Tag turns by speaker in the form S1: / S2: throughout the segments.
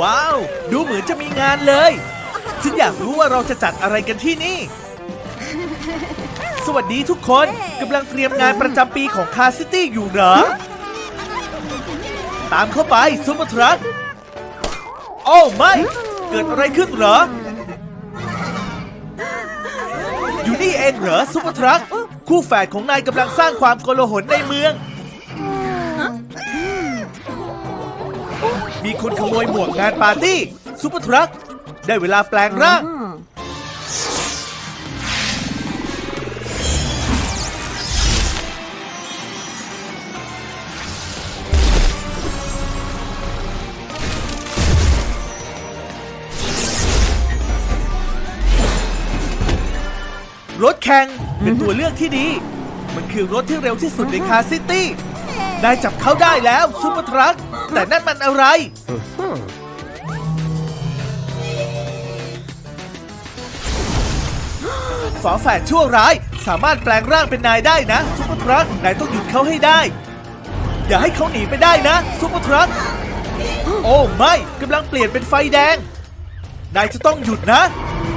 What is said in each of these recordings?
S1: ว้าว ดูเหมือนจะมีงานเลยฉันอยากรู้ว่าเราจะจัดอะไรกันที่นี่ สวัสดีทุกคนกำลังเตรียมงานประจำปีของคาซิตี้อยู่เหรอ ตามเข้าไปซุปเปอร์ทรัคโอ้ไม่ เกิดอะไรขึ้นเหรอ อยู่นี่เองเหรอซุปเปอร์ทรัคคู่แฝดของนายกำลังสร้างความโกลาหลในเมือง คนขโมยหมวกงานปาร์ตี้ซุปเปอร์ทรัคได้เวลาแปลงร่าง รถแข่งเป็นตัวเลือกที่ดี มันคือรถที่เร็วที่สุดในคาร์ซิตี้ นายจับเขาได้แล้วซูเปอร์ทรัคแต่นั่นมันอะไร ฝาแฝดชั่วร้าย สามารถแปลงร่างเป็นนายได้นะซูเปอร์ทรัคนายต้องหยุดเขาให้ได้ อย่าให้เขาหนีไปได้นะซูเปอร์ทรัคโอ้ไม่กำลังเปลี่ยนเป็นไฟแดง นายจะต้องหยุดนะ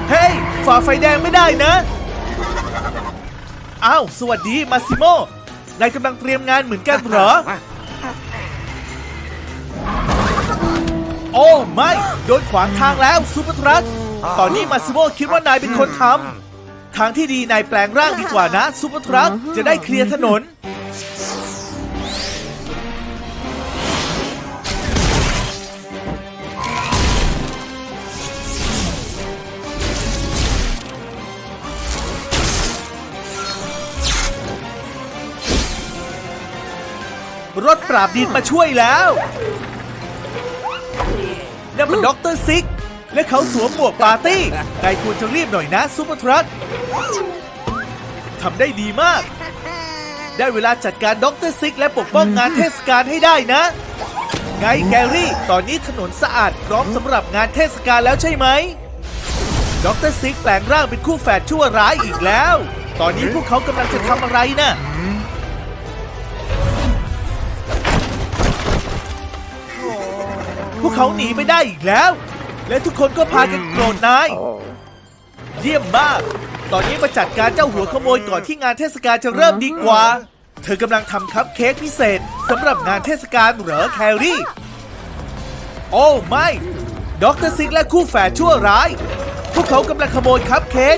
S1: เฮ้ยฝ่าไฟแดงไม่ได้นะ อ้าว สวัสดีมาซิโม นายกำลังเตรียมงานเหมือนกันเหรอ โอ้ไม่ โดนขวางทางแล้วซูเปอร์ทรัคตอนนี้มาซิโมคิดว่านายเป็นคนทำทางที่ดีนายแปลงร่างดีกว่านะซูเปอร์ทรัคจะได้เคลียร์ถนน รถปราบดินมาช่วยแล้วนั่นมันด็อกเตอร์ซิก และเขาสวมหมวกปาร์ตี้นายควรจะรีบหน่อยนะซูเปอร์ทรัคทำได้ดีมาก ได้เวลาจัดการด็อกเตอร์ซิกและปกป้องงานเทศกาลให้ได้นะ ไงแกรี่ ตอนนี้ถนนสะอาดพร้อมสำหรับงานเทศกาลแล้วใช่ไหมด็อกเตอร์ซิกแปลงร่างเป็นคู่แฝดชั่วร้ายอีกแล้ว ตอนนี้พวกเขากำลังจะทำอะไรนะ่ะ วกเขาหนีไปได้อีกแล้ว และทุกคนก็พากันโกรธนาย เยี่ยมมาก ตอนนี้มาจัดการเจ้าหัวขโมยก่อนที่งานเทศกาลจะเริ่มดีกว่า เธอกำลังทำคัพเค้กพิเศษสำหรับงานเทศกาลเหรอแครี่ โอ้ไม่ด็อกเตอร์ซิกและคู่แฝดชั่วร้าย พวกเขากำลังขโมยคัพเค้ก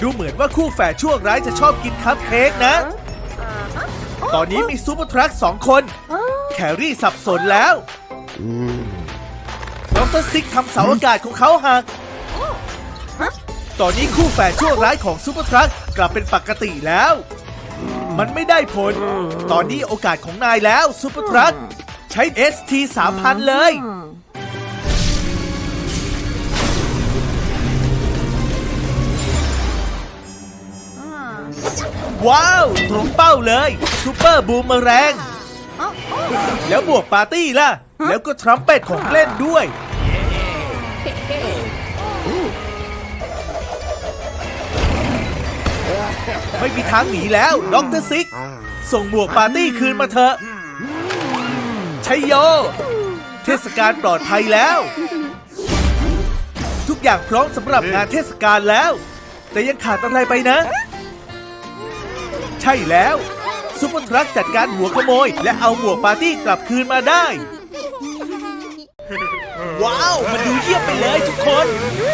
S1: ดูเหมือนว่าคู่แฝดชั่วร้ายจะชอบกินคัพเค้กนะ ตอนนี้มีซูเปอร์ทรัคสองคน แครี่สับสนแล้วดรซิกทำเสาอากาศของเขาหัก ตอนนี้คู่แฝดชั่วร้ายของซูเปอร์ทรัคกลับเป็นปกติแล้ว มันไม่ได้ผล ตอนนี้โอกาสของนายแล้วซูเปอร์ทรัคใช้ ST 3000 เลย ว้าว ตรงเป้าเลยซูเปอร์บูมเมอแรง แล้วบวกปาร์ตี้ล่ะ แล้วก็ทรัมเป็ตของเล่นด้วย ไม่มีทางหนีแล้วด็อกเตอร์ซิก ส่งหมวกปาร์ตี้คืนมาเถอะชัยโย เทศกาลปลอดภัยแล้ว ทุกอย่างพร้อมสำหรับงานเทศกาลแล้ว แต่ยังขาดอะไรไปนะ ใช่แล้ว ซุปเปอร์ทรัคจัดการหัวขโมย และเอาหมวกปาร์ตี้กลับคืนมาได้ ว้าว มันดูเยี่ยมไปเลยทุกคน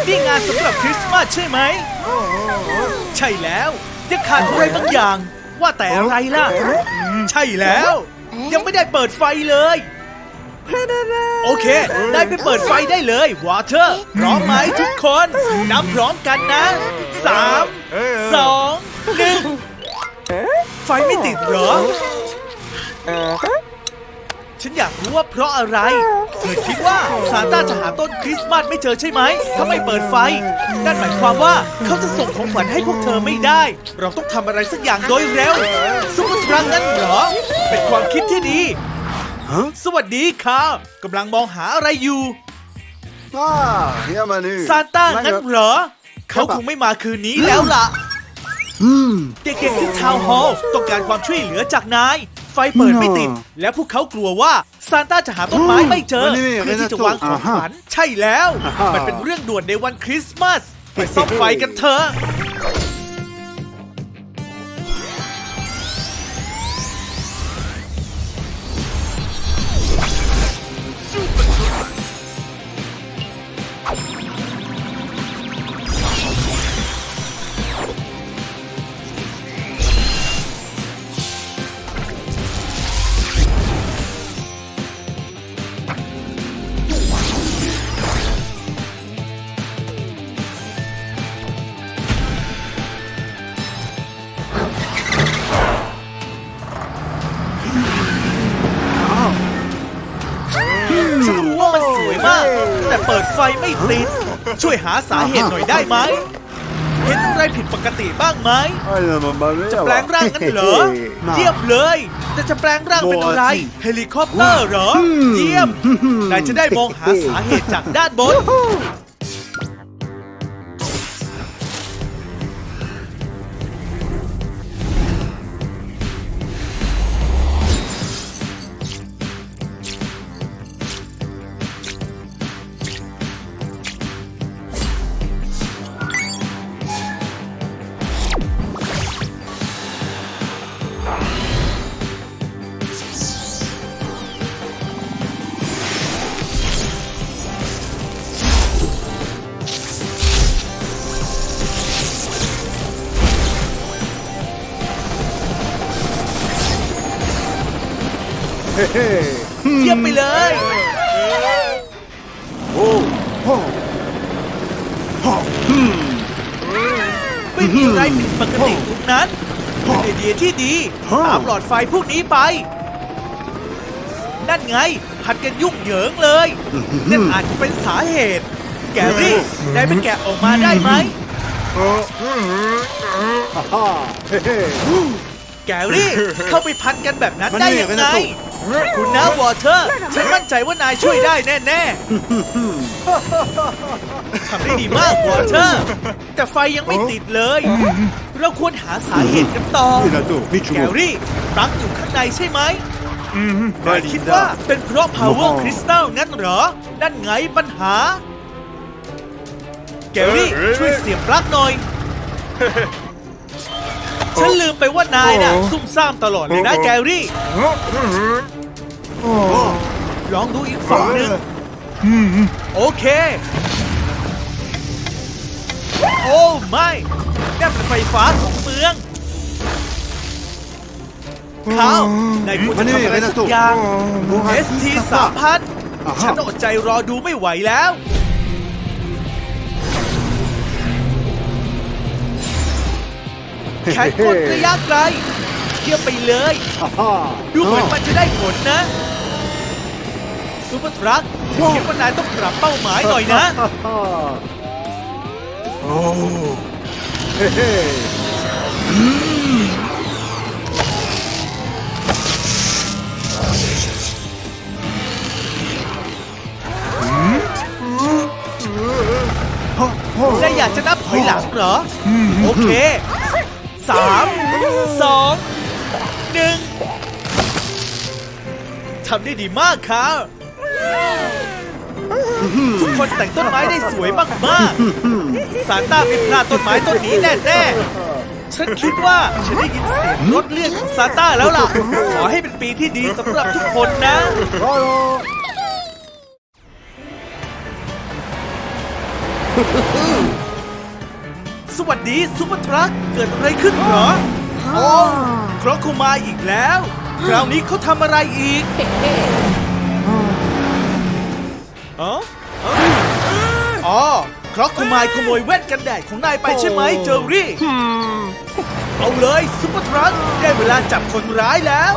S1: นี่งานสำหรับคริสต์มาสใช่ไหม ใช่แล้วยังขาดอะไรบางอย่าง ว่าแต่อะไรล่ะ ใช่แล้ว ยังไม่ได้เปิดไฟเลย โอเค ได้ไปเปิดไฟได้เลยวอเตอร์พร้อมไหมทุกคนนับพร้อมกันนะสามสองหนึ่ง ไฟไม่ติดเหรอ ฉันอยากรู้ว่าเพราะอะไร เธอคิดว่าซานต้าจะหาต้นคริสต์มาสไม่เจอใช่ไหม ถ้าไม่เปิดไฟ นั่นหมายความว่าเขาจะส่งของขวัญให้พวกเธอไม่ได้ เราต้องทำอะไรสักอย่างโดยเร็วซุปเปอร์ทรัคนั่นเหรอ เป็นความคิดที่ดี สวัสดีค่ะกำลังมองหาอะไรอยู่
S2: Ah, ja maar nu.
S1: ซานต้างั้นเหรอ เขาคงไม่มาคืนนี้แล้วล่ะ เด็กๆที่ทาวน์ฮอลล์ต้องการความช่วยเหลือจากนาย ไฟเปิดไม่ติด และพวกเขากลัวว่าซานต้าจะหาต้นไม้ไม่เจอ
S2: วันนี้
S1: เพื่อที่จะวางของขวัญใช่แล้ว
S2: อ่าฮะ
S1: มันเป็นเรื่องด่วนในวันคริสต์มาสไปซ่อมไฟกันเถอะ ดไฟไม่ติดช่วยหาสาเหตุหน่อยได้ไหม เห็นอะไรผิดปกติบ้างไหม
S2: Ay, la mamma mia.
S1: จะแปลงร่างกันเหรอ เยี่ยมเลย แต่จะแปลงร่างเป็นอะไร เฮลิคอปเตอร์เหรอ เยี่ยมนายจะได้มองหาสาเหตุจากด้านบน เยี่ยมไปเลยไม่มีอะไรผิดปกติทุกนั้นเป็นไอเดียที่ดีตามหลอดไฟพวกนี้ไป นั่นไงผัดกันยุ่งเหยิงเลยนั่นอาจจะเป็นสาเหตุ แกรี่ได้ไปแกะออกมาได้ไหมแกรี่เข้าไปพันกันแบบนั้นได้ยังไง คุณนะวอเตอร์ ฉันมั่นใจว่านายช่วยได้แน่ๆทำได้ดีมากวอเตอร์ แต่ไฟยังไม่ติดเลย เราควรหาสาเหตุกันต่อ
S2: Mira tú,
S1: แก
S2: Michumo.
S1: รี่ปลั๊กอยู่ข้างในใช่ไหมนายคิดว่าเป็นเพราะ power crystal งั้นเหรอ นั่นไงปัญหา แกรี่ช่วยเสียบปลั๊กหน่อยฉันลืมไปว่านายน่ะซุ่มซ่ามตลอดเลยนะแกรี่ ลองดูอีกฝั่งหนึ่งโอเค โอ้ไม่นั่นเป็นไฟฟ้าของเมืองเขานายควรจะทำอะไรสักอย่าง ST สามพันฉันอดใจรอดูไม่ไหวแล้ว แขนกลระยะไกลเยี่ยมไปเลย ดูเหมือนมันจะได้ผลนะ ซูเปอร์ทรัคคิดว่านายต้องปรับเป้าหมายหน่อยนะนายอยากจะนับถอยหลังเหรอ โอเคสามสองหนึ่งทำได้ดีมากครับ ทุกคนแต่งต้นไม้ได้สวยมากๆซานต้าไม่พลาดต้นไม้ต้นนี้แน่ๆ ฉันคิดว่าฉันได้ยินเสียงรถเลื่อนของซานต้าแล้วล่ะ ขอให้เป็นปีที่ดีสำหรับทุกคนนะ สวัสดีซุปเปอร์ทรัคเกิดอะไรขึ้นเหรอโอ้ครอคูมาอีกแล้ว คราวนี้เขาทำอะไรอีก อ๋ออ๋อครอคูมายขโมยแว่นกันแดดของนายไปใช่ไหมเจอรี่ เอาเลยซุปเปอร์ทรัคได้เวลาจับคนร้ายแล้ว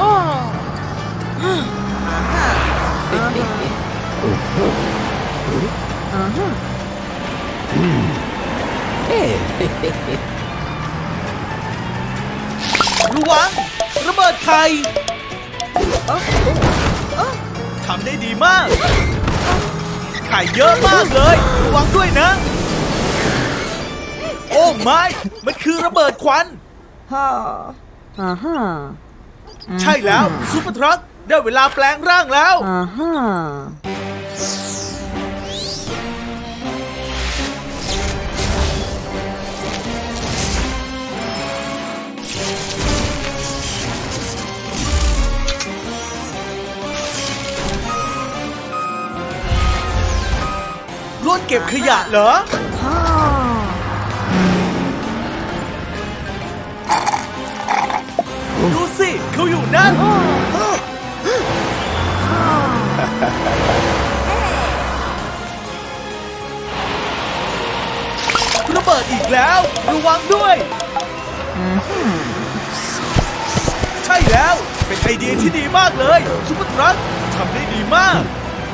S1: ระวังระเบิดไข่ทำได้ดีมาก ไข่เยอะมากเลย ระวังด้วยนะ โอ้ไม่ มันคือระเบิดควัน
S3: Aha.
S1: ใช่แล้วซูเปอร์ทรัคได้เวลาแปลงร่างแล้ว
S3: อ่าฮะ
S1: รถเก็บขยะเหรอ ดูสิเขาอยู่นั่น ระเบิดอีกแล้ว ระวังด้วย ใช่แล้ว เป็นไอเดียที่ดีมากเลยซุปเปอร์ทรัคทำได้ดีมาก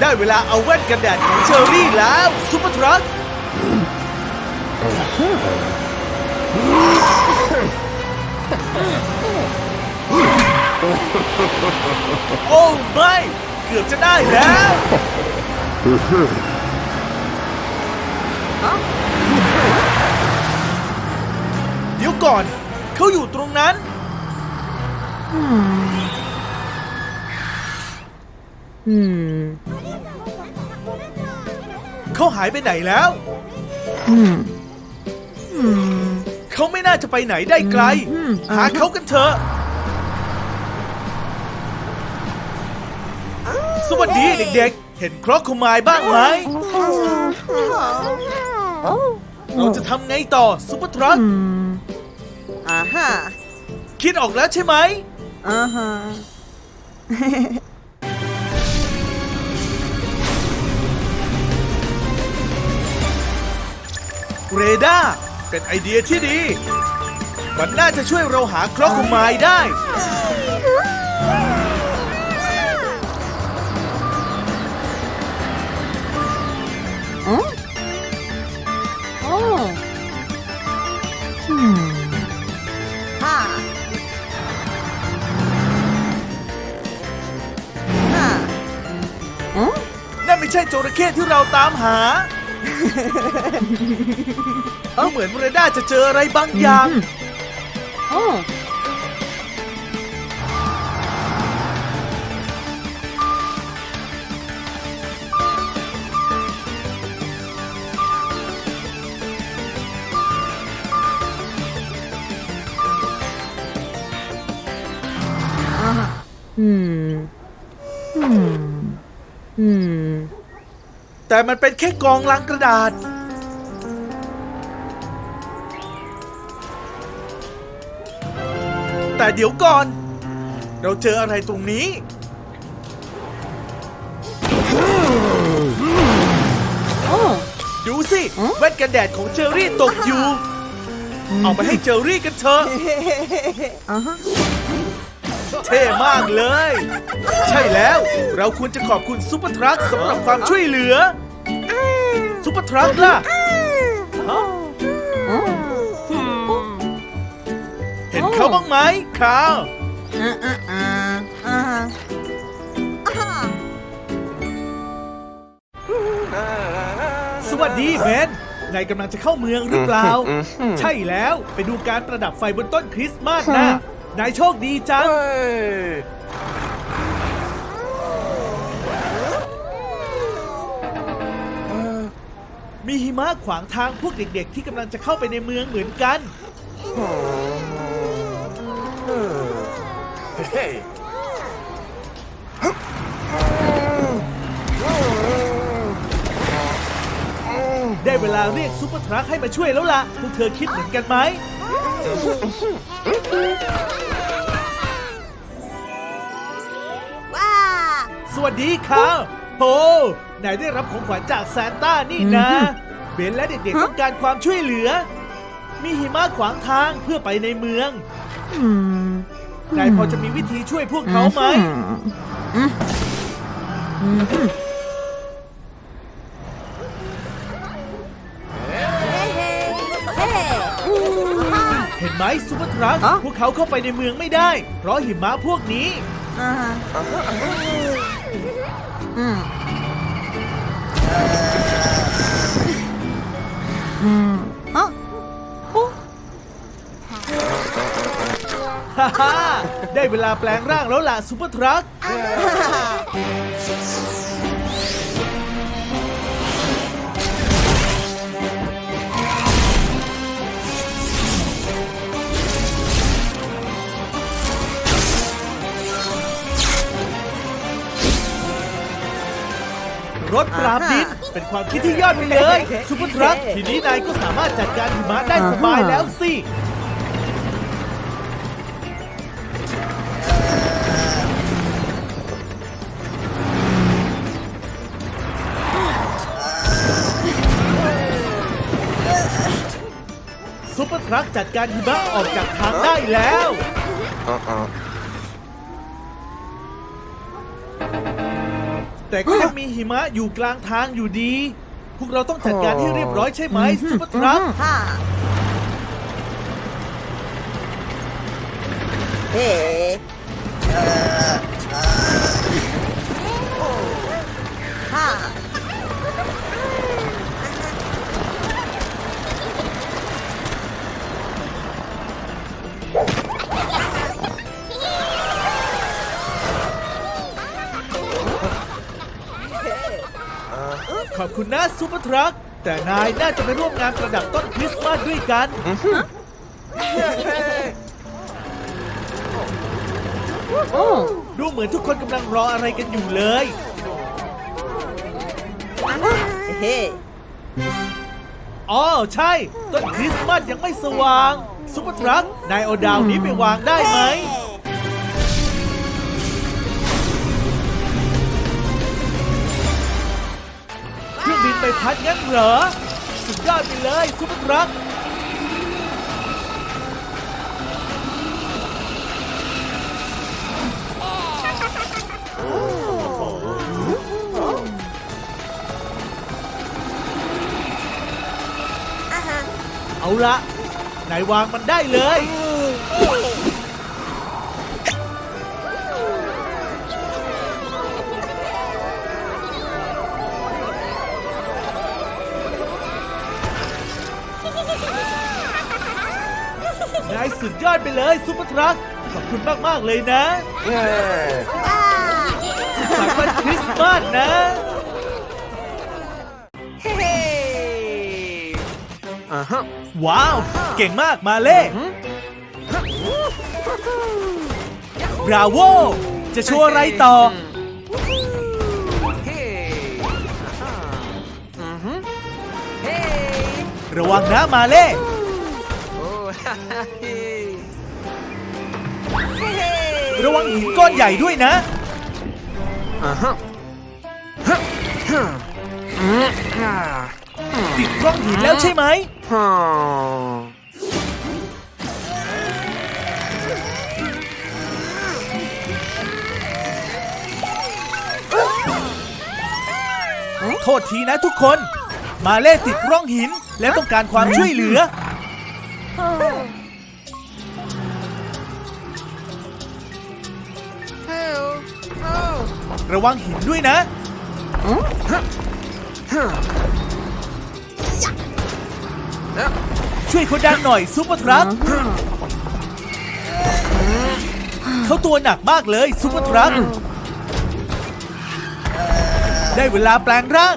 S1: ได้เวลาเอาแว่นกันแดดของเชอรี่แล้วซุปเปอร์ทรัคโอ้ไม่เกือบจะได้แล้วเดี๋ยวก่อน เขาอยู่ตรงนั้น
S3: อืม
S1: เขาหายไปไหนแล้ว
S3: อืม อืม
S1: เขาไม่น่าจะไปไหนได้ไกล
S3: อืม
S1: หาเขากันเถอะ สวัสดีเด็กๆ เห็นครอกคุมายบ้างไหม เราจะทำไงต่อซุปเปอร์ทรัค
S3: อืมอ่าฮะ
S1: คิดออกแล้วใช่ไหม
S3: อ่าฮะ
S1: เรดาร์เป็นไอเดียที่ดี มันน่าจะช่วยเราหาครอกคุมายได้
S3: อ๋อโอ้อืมฮ่าฮ่าอ๋อ
S1: นั่นไม่ใช่จระเข้ที่เราตามหา เอาเหมือนเรดาร์จะเจออะไรบางอย่าง
S3: โอ้อืม อืม อืม
S1: แต่มันเป็นแค่กองลังกระดาษ แต่เดี๋ยวก่อน เราเจออะไรตรงนี้ ดูสิแว่นกันแดดของเจอรี่ตกอยู่ เอาไปให้เจอรี่กันเถอะเท่มากเลย ใช่แล้วเราควรจะขอบคุณซุปเปอร์ทรัคสำหรับความช่วยเหลือ เปอร์ทรัคล่ะฮะเห็นเขาบ้างไหมคาว
S3: อ่าอ่าอ่าอ่าฮะอ่า
S1: สวัสดีเบนนายกำลังจะเข้าเมืองหรือเปล่า ใช่แล้วไปดูการประดับไฟบนต้นคริสต์มาสนะนายโชคดีจัง มีหิมะขวางทางพวกเด็กๆ ที่กำลังจะเข้าไปในเมืองเหมือนกันได้เวลาเรียกซุปเปอร์ทรัคให้มาช่วยแล้วล่ะ พวกเธอคิดเหมือนกันไหม
S3: ว้า
S1: สวัสดีครับโฮนายได้รับของขวัญจากซานต้านี่นะ เบนและเด็กๆต้องการความช่วยเหลือ มีหิมะขวางทางเพื่อไปในเมือง
S3: อืม
S1: นายพอจะมีวิธีช่วยพวกเขาไหม
S3: อืมอืม
S1: เห็นไหมซุปเปอร์ทรัค
S3: อ๋อ
S1: พวกเขาเข้าไปในเมืองไม่ได้ เพราะหิมะพวกนี้
S3: อ่าฮะอืมอืม ฮะโอ้
S1: ฮ่าฮ่าได้เวเวลาแปลงร่างแล้วล่ะซูเปอร์ทรัครถปราบดิน เป็นความคิดที่ยอดไปเลยซูเปอร์ทรัคทีนี้นายก็สามารถจัดการหิมะได้สบายแล้วสิซุปเปอร์ทรัคจัดการหิมะออกจากทางได้แล้ว แต่ก็ยังมีหิมะอยู่กลางทางอยู่ดี พวกเราต้องจัดการให้เรียบร้อยใช่ไหมซุปเปอร์ทรัค
S3: ฮ่าเฮ้ฮ่า
S1: นะซุปเปอร์ทรัคแต่นายน่าจะไปร่วมงานประดับต้นคริสต์มาสด้วยกัน
S3: โอ้
S1: ดูเหมือนทุกคนกำลังรออะไรกันอยู่เลย
S3: เฮ้
S1: อ๋อใช่ ต้นคริสต์มาสยังไม่สว่างซุปเปอร์ทรัคนายเอาดาวนี้ไปวางได้ไหม นไปพัดงั้นเหรอ สุดยอดไปเลยซุปเปอร์ทรัค
S3: อ่าฮะ
S1: เอาละนายวางมันได้เลย นายสุดยอดไปเลยซุปเปอร์ทรัคขอบคุณมาก ๆ เลยนะสุขสันต์วันคริสต์มาสนะ
S3: เฮ้
S2: Uh-huh.
S1: ว้าว เก่งมากมาเล่บราโว จะโชว์อะไรต่อระวังนะมาเล่ ระวังหินก้อนใหญ่ด้วยนะ
S2: Uh-huh.
S1: ติดกล้องหินแล้วใช่ไหม
S2: Oh.
S1: โทษทีนะทุกคน มาเล่ติดร่องหินและต้องการความช่วยเหลือ ระวังหินด้วยนะ ช่วยเขาดันหน่อยซุปเปอร์ทรัคเขาตัวหนักมากเลยซุปเปอร์ทรัคได้เวลาแปลงร่าง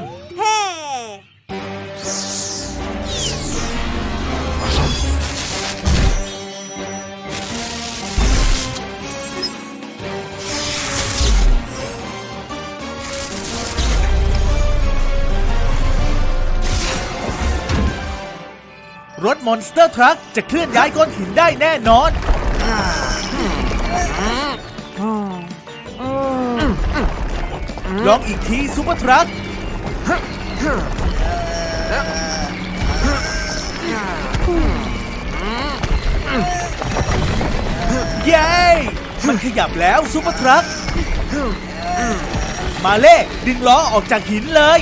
S1: รถมอนสเตอร์ทรัคจะเคลื่อนย้ายก้อนหินได้แน่นอน ลองอีกทีซูเปอร์ทรัคเย้ มันขยับแล้วซูเปอร์ทรัคมาเล่ดึงล้อออกจากหินเลย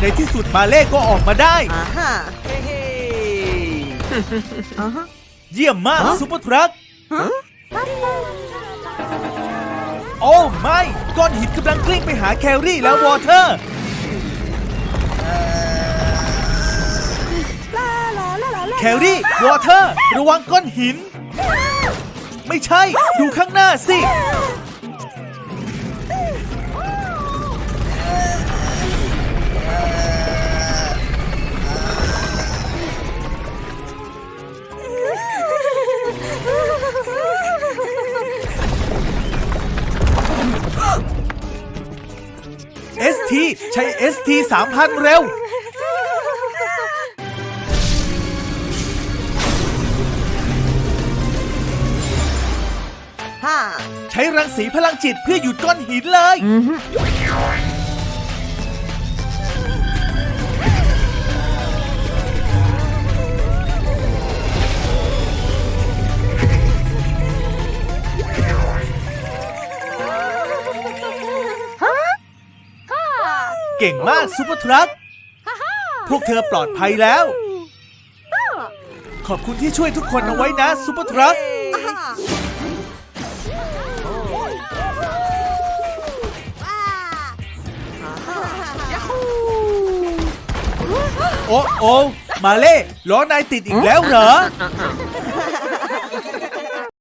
S1: ในที่สุดมาเล่ก็ออกมาได้
S3: อ่าฮะ
S1: เยี่ยมมากซุปเปอร์ทรัคโอ้ไม่ก้อนหินกำลังกลิ้งไปหาแครี่แล้ววอเตอร์ ลาลแครี่ วอเตอร์ ระวังก้อนหิน ไม่ใช่ ดูข้างหน้าสิ ST ใช้ ST 3000 เร็ว
S4: ฮ่า
S1: ใช้รังสีพลังจิตเพื่อหยุดก้อนหินเลย
S3: อือฮึ
S1: เก่งมากซูเปอร์ทรัคพวกเธอปลอดภัยแล้ว ขอบคุณที่ช่วยทุกคนเอาไว้นะซูเปอร์ทรัค
S4: ฮ่าว้ายาฮู
S1: โอ้โอ้มาเล่ล้อนายติดอีกแล้วเหรอ
S2: อะอะ